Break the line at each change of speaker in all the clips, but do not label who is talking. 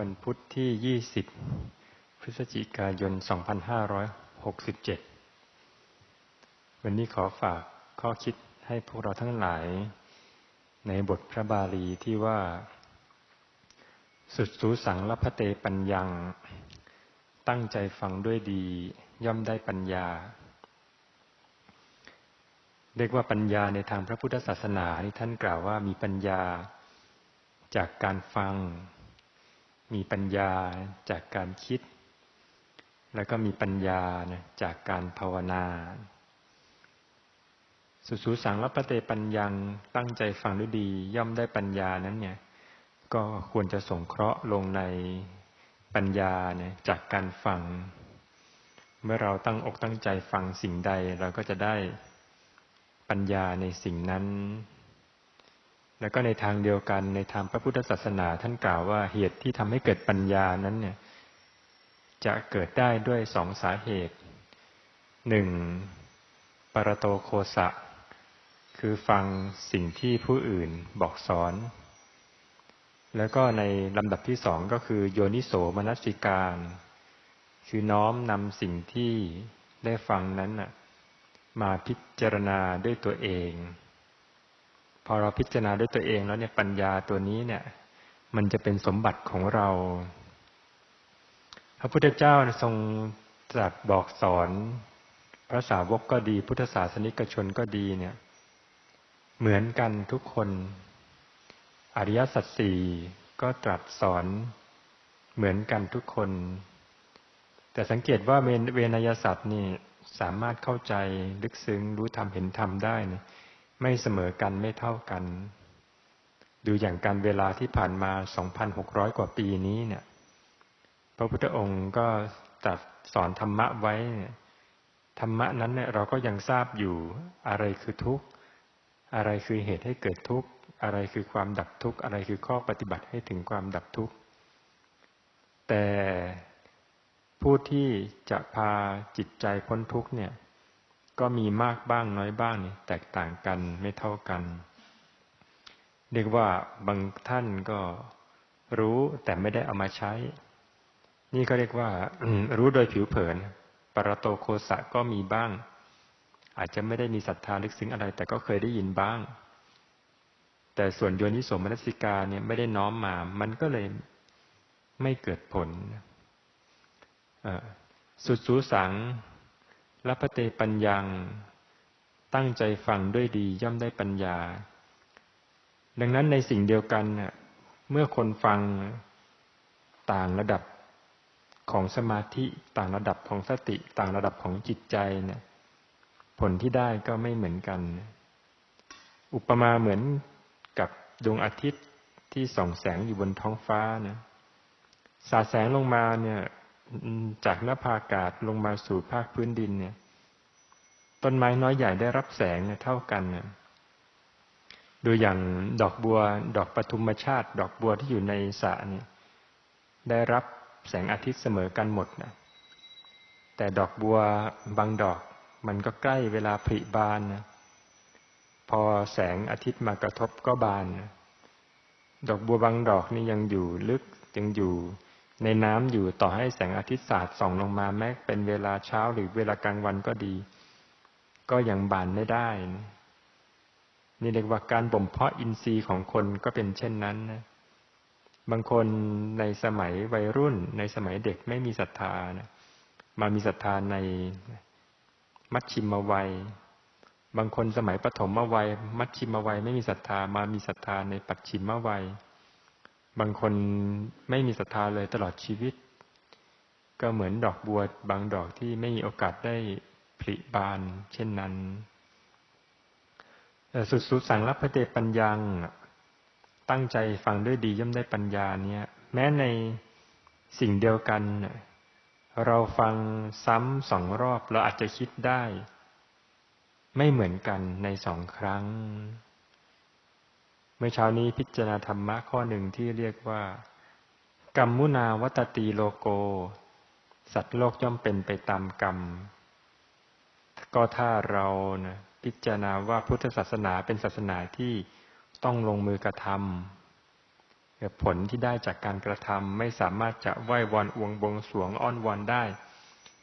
วันพุทธที่ 20 พฤศจิกายน 2567 วันนี้ขอฝากข้อคิดให้พวกเราทั้งหลาย ในบทพระบาลีที่ว่า สุดสูสังลพเตปัญญัง ตั้งใจฟังด้วยดีย่อมได้ปัญญา เรียกว่าปัญญาในทางพระพุทธศาสนานี่ท่านกล่าวว่ามีปัญญาจากการฟัง มีปัญญาจากการคิด แล้วก็มีปัญญาจากการภาวนา สุสูสังรปเตปัญญังตั้งใจฟังด้วยดี ย่อมได้ปัญญานั้นเนี่ย ก็ควรจะสงเคราะห์ลงในปัญญาเนี่ยจากการฟัง เมื่อเราตั้งอกตั้งใจฟังสิ่งใด เราก็จะได้ปัญญาในสิ่งนั้น แล้วก็ในทางเดียวกันในทางพระพุทธศาสนาท่านกล่าวว่าเหตุที่ทำให้เกิดปัญญานั้นเนี่ย จะเกิดได้ด้วยสองสาเหตุหนึ่งปรโตโคสะ คือฟังสิ่งที่ผู้อื่นบอกสอน แล้วก็ในลำดับที่สองก็คือโยนิโสมนสิการ คือน้อมนำสิ่งที่ได้ฟังนั้นมาพิจารณาด้วยตัวเอง อเราพิจารณาด้วยตัวเองแล้วเนี่ยปัญญาตัวนี้เนี่ย มันจะเป็นสมบัติของเรา พระพุทธเจ้าทรงตรัสบอกสอน พระสาวกก็ดี พุทธศาสนิกชนก็ดีเนี่ย เหมือนกันทุกคน อริยสัจสี่ก็ตรัสสอนเหมือนกันทุกคน แต่สังเกตว่าเวนยสัตว์นี่สามารถเข้าใจลึกซึ้งรู้ธรรมเห็นธรรมได้เนี่ย ไม่เสมอกันไม่เท่ากัน ดูอย่างการเวลาที่ผ่านมา 2,600 กว่าปีนี้เนี่ย พระพุทธองค์ก็ตัดสอนธรรมะไว้ ธรรมะนั้นเนี่ยเราก็ยังทราบอยู่ อะไรคือทุกข์ อะไรคือเหตุให้เกิดทุกข์ อะไรคือความดับทุกข์ อะไรคือข้อปฏิบัติให้ถึงความดับทุกข์ แต่ผู้ที่จะพาจิตใจพ้นทุกข์เนี่ย ก็มีมากบ้างน้อยบ้างนี่แตกต่างกันไม่เท่ากัน เรียกว่าบางท่านก็รู้แต่ไม่ได้เอามาใช้ นี่ก็เรียกว่ารู้โดยผิวเผิน ปรโตโคสะก็มีบ้าง อาจจะไม่ได้มีศรัทธาลึกซึ้งอะไร แต่ก็เคยได้ยินบ้าง แต่ส่วนโยนิโสมนสิกาเนี่ยไม่ได้น้อมมา มันก็เลยไม่เกิดผลสุดสูสัง และพเตปัญญัง ตั้งใจฟังด้วยดีย่อมได้ปัญญา ดังนั้นในสิ่งเดียวกันเมื่อคนฟังต่างระดับของสมาธิต่างระดับของสติต่างระดับของจิตใจเนี่ยผลที่ได้ก็ไม่เหมือนกัน อุปมาเหมือนกับดวงอาทิตย์ที่ส่องแสงอยู่บนท้องฟ้านะสาแสงลงมาเนี่ย จากหน้าภาอากาศลงมาสู่ภาคพื้นดินเนี่ย ต้นไม้น้อยใหญ่ได้รับแสงเเท่ากันเนี่ยดูอย่างดอกบัว ดอกปทุมชาติ ดอกบัวที่อยู่ในสระเนี่ย ได้รับแสงอาทิตย์เสมอกันหมดนะแต่ดอกบัวบางดอกมันก็ใกล้เวลาผลิบานนะพอแสงอาทิตย์มากระทบก็บานนะดอกบัวบางดอกนี่ยังอยู่ลึกยังอยู่ ในน้ำอยู่ต่อให้แสงอาทิตย์สาดส่องลงมาแม้เป็นเวลาเช้าหรือเวลากลางวันก็ดี ก็ยังบานไม่ได้นี่เรียกว่าการบ่มเพาะอินทรีย์ของคนก็เป็นเช่นนั้นนะบางคนในสมัยวัยรุ่น ในสมัยเด็กไม่มีศรัทธานะมามีศรัทธาในมัชชิมวัย บางคนสมัยปฐมวัย มัชชิมวัยไม่มีศรัทธามามีศรัทธาในปัจฉิมวัย บางคนไม่มีศรัทธาเลยตลอดชีวิต ก็เหมือนดอกบัวบางดอกที่ไม่มีโอกาสได้ผลิบาน เช่นนั้นสุดสุดสังรับพระเดปัญญัง ตั้งใจฟังด้วยดีย่อมได้ปัญญาเนี่ยแม้ในสิ่งเดียวกัน เราฟังซ้ำสองรอบเราอาจจะคิดได้ ไม่เหมือนกันในสองครั้ง เมื่อเช้านี้พิจารณาธรรมะข้อหนึ่งที่เรียกว่า กรรมมุนาวัตตีโลโก สัตว์โลกย่อมเป็นไปตามกรรม ก็ถ้าเรานะพิจารณาว่าพุทธศาสนาเป็นศาสนาที่ต้องลงมือกระทำผลที่ได้จากการกระทำไม่สามารถจะไหว้วอนอวงบงสวงอ้อนวอนได้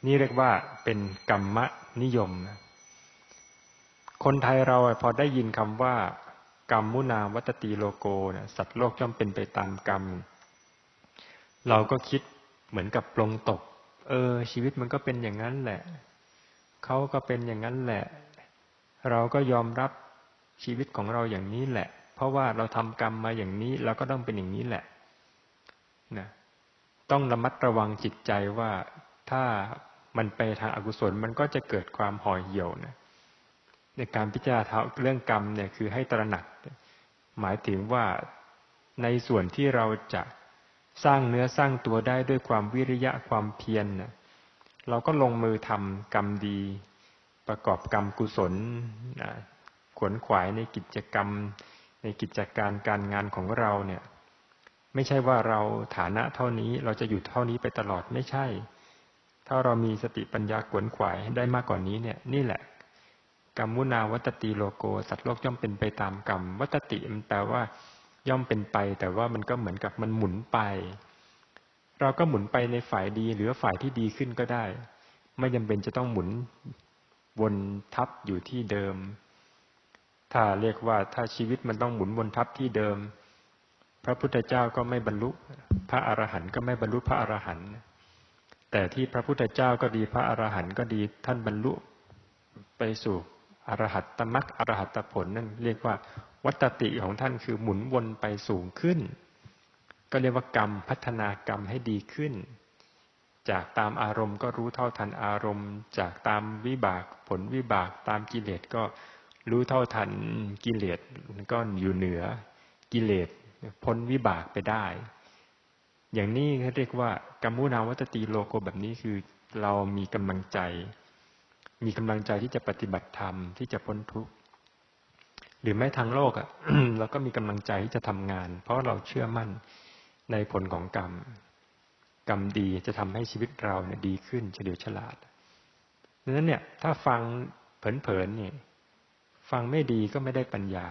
นี่เรียกว่าเป็นกรรมนิยมนะคนไทยเราพอได้ยินคำว่า กรรมมุนาวัตตีโลโกนะสัตว์โลกย่อมเป็นไปตามกรรม เราก็คิดเหมือนกับปลงตก เออ ชีวิตมันก็เป็นอย่างนั้นแหละ เขาก็เป็นอย่างนั้นแหละ เราก็ยอมรับชีวิตของเราอย่างนี้แหละ เพราะว่าเราทำกรรมมาอย่างนี้ เราก็ต้องเป็นอย่างนี้แหละนะต้องระมัดระวังจิตใจว่าถ้ามันไปทางอากุศลมันก็จะเกิดความห่อเหี่ยวนะ ในการพิจารณาเรื่องกรรมเนี่ยคือให้ตระหนัก หมายถึงว่าในส่วนที่เราจะสร้างเนื้อสร้างตัวได้ด้วยความวิริยะความเพียรเนะเราก็ลงมือทำกรรมดี ประกอบกรรมกุศลขวนขวายในกิจกรรม ในกิจการการงานของเราเนี่ย ไม่ใช่ว่าเราฐานะเท่านี้เราจะอยู่เท่านี้ไปตลอดไม่ใช่ ถ้าเรามีสติปัญญาขวนขวายได้มากกว่านี้เนี่ย นี่แหละ กรรมุนาวัตติโลโก สัตว์โลกย่อมเป็นไปตามกรรม วัตติมันแปลว่า ย่อมเป็นไป แต่ว่ามันก็เหมือนกับมันหมุนไป เราก็หมุนไปในฝ่ายดีหรือฝ่ายที่ดีขึ้นก็ได้ ไม่จำเป็นจะต้องหมุนวนทับอยู่ที่เดิม ถ้าเรียกว่าถ้าชีวิตมันต้องหมุนวนทับที่เดิม พระพุทธเจ้าก็ไม่บรรลุ พระอรหันต์ก็ไม่บรรลุพระอรหันต์แต่ที่พระพุทธเจ้าก็ดีพระอรหันต์ก็ดีท่านบรรลุไปสู่ อรหัตตมรรคอรหัตผลนั่นเรียกว่า วัตติของท่านคือหมุนวนไปสูงขึ้น ก็เรียกว่ากรรมพัฒนากรรมให้ดีขึ้น จากตามอารมณ์ก็รู้เท่าทันอารมณ์ จากตามวิบากผลวิบากตามกิเลสก็รู้เท่าทันกิเลสก็อยู่เหนือกิเลสพ้นวิบากไปได้ อย่างนี้เขาเรียกว่ากรรมุนาวัตติโลโกแบบนี้คือเรามีกำลังใจ มีกำลังใจที่จะปฏิบัติธรรมที่จะพ้นทุกข์หรือแม้ทางโลกอะเราก็มีกำลังใจที่จะทำงาน เพราะเราเชื่อมั่นในผลของกรรม กรรมดีจะทำให้ชีวิตเราเนี่ยดีขึ้นเฉลียวฉลาดดังนั้นเนี่ยถ้าฟังเผลอๆเนี่ยฟังไม่ดีก็ไม่ได้ปัญญา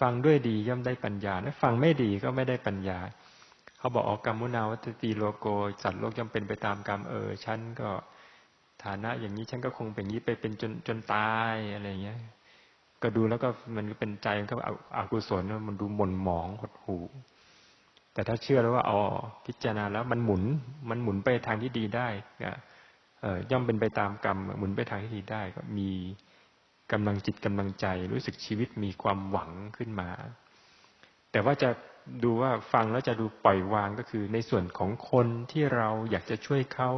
ฟังด้วยดีย่อมได้ปัญญานะฟังไม่ดีก็ไม่ได้ปัญญา เขาบอกออกกรรมุนาวัตติโลโกสัตว์โลกย่อมเป็นไปตามกรรมเออฉันก็ ฐานะอย่างนี้ฉันก็คงเป็นนี้ไปเป็นจนจนตายอะไรเงี้ย ก็ดูแล้วก็มันก็เป็นใจมันก็อกุศลมันดูหม่นหมองหดหูแต่ถ้าเชื่อแล้วว่าอ๋อพิจารณาแล้วมันหมุน มันหมุนไปทางที่ดีได้เอ่อย่อมเป็นไปตามกรรมหมุนไปทางที่ดีได้ ก็มีกำลังจิตกำลังใจ รู้สึกชีวิตมีความหวังขึ้นมา แต่ว่าจะดูว่าฟังแล้วจะดูปล่อยวางก็คือ ในส่วนของคนที่เราอยากจะช่วยเขา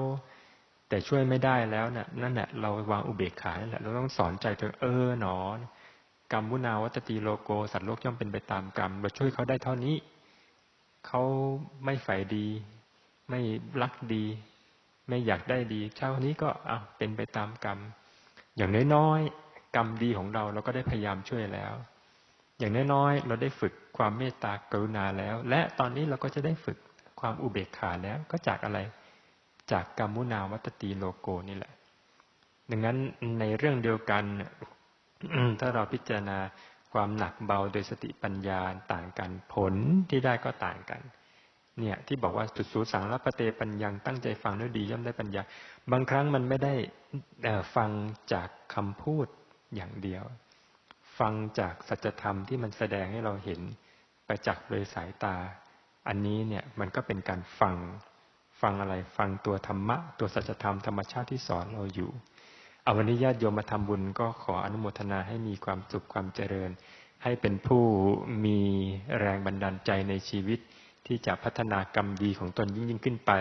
แต่ช่วยไม่ได้แล้วนะ่ะนั่นแหละเราวางอุเบกขานั่นแหละเราต้องสอนใจเธอเออหนอกรรมวุนาวัตติโลโกสัตว์โลกย่อมเป็นไปตามกรรมเราช่วยเขาได้เท่านี้เขาไม่ใฝ่ดี ไม่รักดี ไม่อยากได้ดีเช้านี้ก็เอาเป็นไปตามกรรม อย่างน้อยๆกรรมดีของเราเราก็ได้พยายามช่วยแล้ว อย่างน้อยๆเราได้ฝึกความเมตตากรุณาแล้ว และตอนนี้เราก็จะได้ฝึกความอุเบกขาแล้วก็จากอะไร จากกรรมุนาวัตตีโลโกนี่แหละ ดังนั้นในเรื่องเดียวกัน ถ้าเราพิจารณาความหนักเบาโดยสติปัญญาต่างกันผลที่ได้ก็ต่างกัน เนี่ยที่บอกว่าสุดสูสังรับปเตปัญญังตั้งใจฟังด้วยดีย่อมได้ปัญญา บางครั้งมันไม่ได้ฟังจากคำพูดอย่างเดียว ฟังจากสัจธรรมที่มันแสดงให้เราเห็นไปจากโดยสายตา อันนี้เนี่ยมันก็เป็นการฟัง ฟังอะไรฟังตัวธรรมะ ตัวสัจธรรมธรรมชาติที่สอนเราอยู่เอาวันนี้ญาติโยมมาทำบุญก็ขออนุโมทนาให้มีความสุขความเจริญ ให้เป็นผู้มีแรงบันดาลใจในชีวิต ที่จะพัฒนากรรมดีของตนยิ่งยิ่งขึ้นไป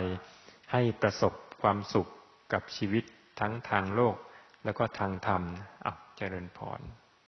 ให้ประสบความสุขกับชีวิตทั้งทางโลก แล้วก็ทางธรรมอะเจริญพร